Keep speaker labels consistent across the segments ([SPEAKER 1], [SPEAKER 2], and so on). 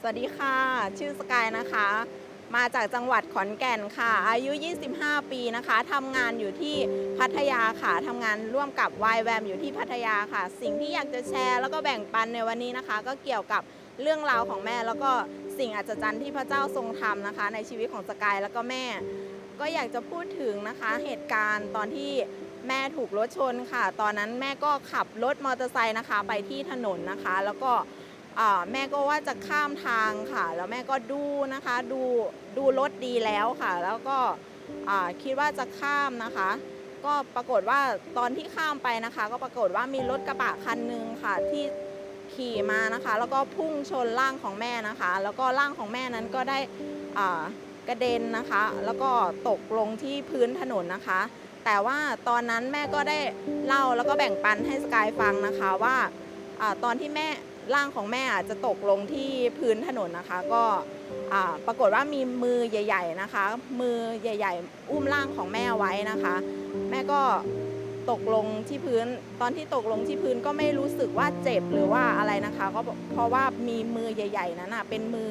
[SPEAKER 1] สวัสดีค่ะ ชื่อสกายนะคะ มาจากจังหวัดขอนแก่นค่ะ อายุ 25 ปีนะคะทำงานอยู่ที่พัทยาค่ะทำงานร่วมกับ y w a m อยู่ที่พัทยาค่ะ สิ่งที่อยากจะแชร์แล้วก็แบ่งปันในวันนี้นะคะ ก็เกี่ยวกับเรื่องราวของแม่ แล้วก็สิ่งอัศจรรย์ที่พระเจ้าทรงทำนะคะ ในชีวิตของสกายแล้วก็แม่ ก็อยากจะพูดถึงนะคะเหตุการณ์ตอนที่แม่ถูกรถชนค่ะ ตอนนั้นแม่ก็ขับรถมอเตอร์ไซค์นะคะ ไปที่ถนนนะคะ แล้วก็ แม่ก็ว่าจะข้ามทางค่ะ แล้วแม่ก็ดูนะคะ ดูดูรถดีแล้วค่ะ แล้วก็คิดว่าจะข้ามนะคะ ก็ปรากฏว่าตอนที่ข้ามไปนะคะ ก็ปรากฏว่ามีรถกระบะคันหนึ่งค่ะที่ขี่มานะคะ แล้วก็พุ่งชนร่างของแม่นะคะ แล้วก็ร่างของแม่นั้นก็ได้กระเด็นนะคะ แล้วก็ตกลงที่พื้นถนนนะคะ แต่ว่าตอนนั้นแม่ก็ได้เล่าแล้วก็แบ่งปันให้สกายฟังนะคะว่าอาตอนที่แม่ ร่างของแม่อาจจะตกลงที่พื้นถนนนะคะ ก็ปรากฏว่ามีมือใหญ่ ๆนะคะ มือใหญ่ ๆ อุ้มร่างของแม่ไว้นะคะ แม่ก็ตกลงที่พื้น ตอนที่ตกลงที่พื้นก็ไม่รู้สึกว่าเจ็บหรือว่าอะไรนะคะ ก็เพราะว่ามีมือใหญ่ ๆ นั้นเป็นมือ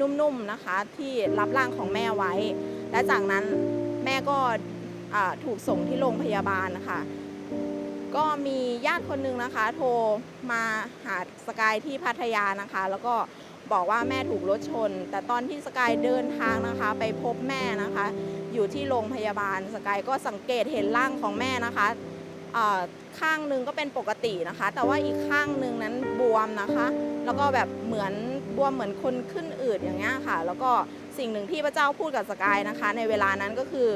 [SPEAKER 1] นุ่มๆนะคะ ที่รับร่างของแม่ไว้ และจากนั้นแม่ก็ถูกส่งที่โรงพยาบาลนะคะ ก็มีญาติคนหนึงนะคะ โทรมาหาสกายที่พัทยานะคะ แล้วก็บอกว่าแม่ถูกรถชน แต่ตอนที่สกายเดินทางนะคะ ไปพบแม่นะคะ อยู่ที่โรงพยาบาลสกายก็สังเกตเห็นร่างของแม่นะคะข้างหนึ่งก็เป็นปกตินะคะ แต่ว่าอีกข้างหนึ่งนั้นบวมนะคะ แล้วก็แบบเหมือนบวมเหมือนคนขึ้นอืดอย่างเงี้ยค่ะ แล้วก็สิ่งหนึ่งที่พระเจ้าพูดกับสกายนะคะ ในเวลานั้นก็คือ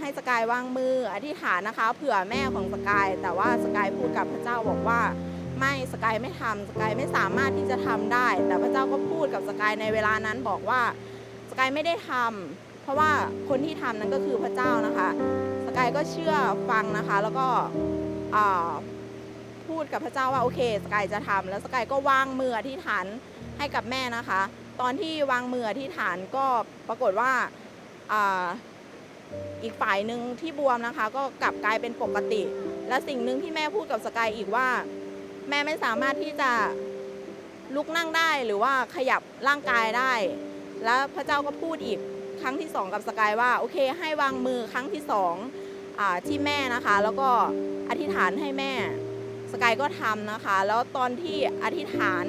[SPEAKER 1] ให้สกายวางมืออธิษฐานนะคะ เผื่อแม่ของสกาย แต่ว่าสกายพูดกับพระเจ้าบอกว่า ไม่สกายไม่ทำสกายไม่สามารถที่จะทำได้ แต่พระเจ้าก็พูดกับสกายในเวลานั้นบอกว่าสกายไม่ได้ทำเพราะว่าคนที่ทำนั้นก็คือพระเจ้านะคะสกายก็เชื่อฟังนะคะ แล้วก็พูดกับพระเจ้าว่าโอเคสกายจะทำแล้วสกายก็วางมืออธิษฐานให้กับแม่นะคะ ตอนที่วางมืออธิษฐานก็ปรากฏว่า อีกฝ่ายหนึ่งที่บวมนะคะ ก็กลับกลายเป็นปกติ และสิ่งหนึ่งที่แม่พูดกับสกายอีกว่า แม่ไม่สามารถที่จะลุกนั่งได้หรือว่าขยับร่างกายได้ แล้วพระเจ้าก็พูดอีกครั้งที่สองกับสกายว่าโอเค ให้วางมือครั้งที่สองอที่แม่นะคะ แล้วก็อธิษฐานให้แม่สกายก็ทำนะคะ แล้วตอนที่อธิษฐาน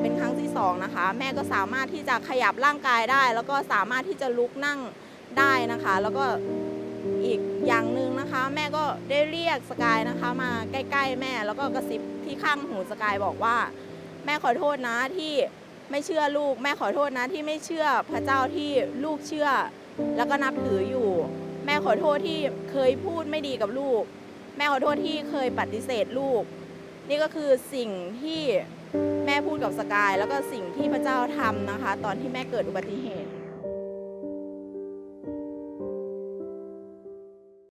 [SPEAKER 1] เป็นครั้งที่สองนะคะ แม่ก็สามารถที่จะขยับร่างกายได้ แล้วก็สามารถที่จะลุกนั่ง ได้นะคะ แล้วก็อีกอย่างหนึ่งนะคะ แม่ก็ได้เรียกสกายนะคะ มาใกล้ ๆ แม่แล้วก็กระซิบที่ข้างหูสกายบอกว่า แม่ขอโทษนะที่ไม่เชื่อลูก แม่ขอโทษนะที่ไม่เชื่อพระเจ้าที่ลูกเชื่อ แล้วก็นับถืออยู่ แม่ขอโทษที่เคยพูดไม่ดีกับลูก แม่ขอโทษที่เคยปฏิเสธลูก นี่ก็คือสิ่งที่แม่พูดกับสกาย แล้วก็สิ่งที่พระเจ้าทำนะคะ ตอนที่แม่เกิดอุบัติเหตุ